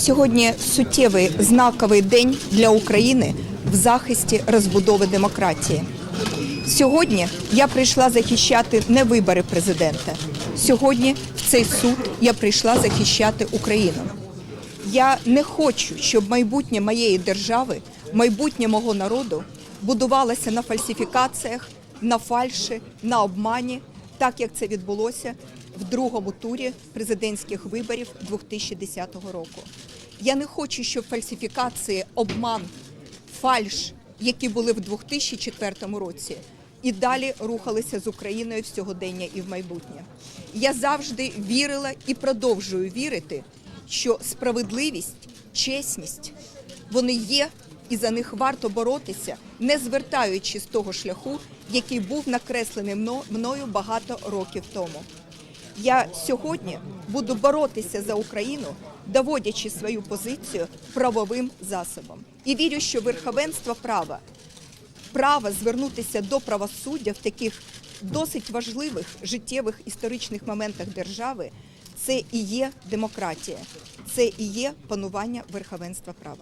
Сьогодні суттєвий знаковий день для України в захисті розбудови демократії. Сьогодні я прийшла захищати не вибори президента. Сьогодні в цей суд я прийшла захищати Україну. Я не хочу, щоб майбутнє моєї держави, майбутнє мого народу будувалося на фальсифікаціях, на фальші, на обмані, так як це відбулося в другому турі президентських виборів 2010 року. Я не хочу, щоб фальсифікації, обман, фальш, які були в 2004 році, і далі рухалися з Україною в сьогодення і в майбутнє. Я завжди вірила і продовжую вірити, що справедливість, чесність вони є, і за них варто боротися, не звертаючи з того шляху, який був накреслений мно- мною багато років тому. Я сьогодні буду боротися за Україну, доводячи свою позицію правовим засобом. І вірю, що верховенство права, право звернутися до правосуддя в таких досить важливих життєвих історичних моментах держави це і є демократія, це і є панування верховенства права.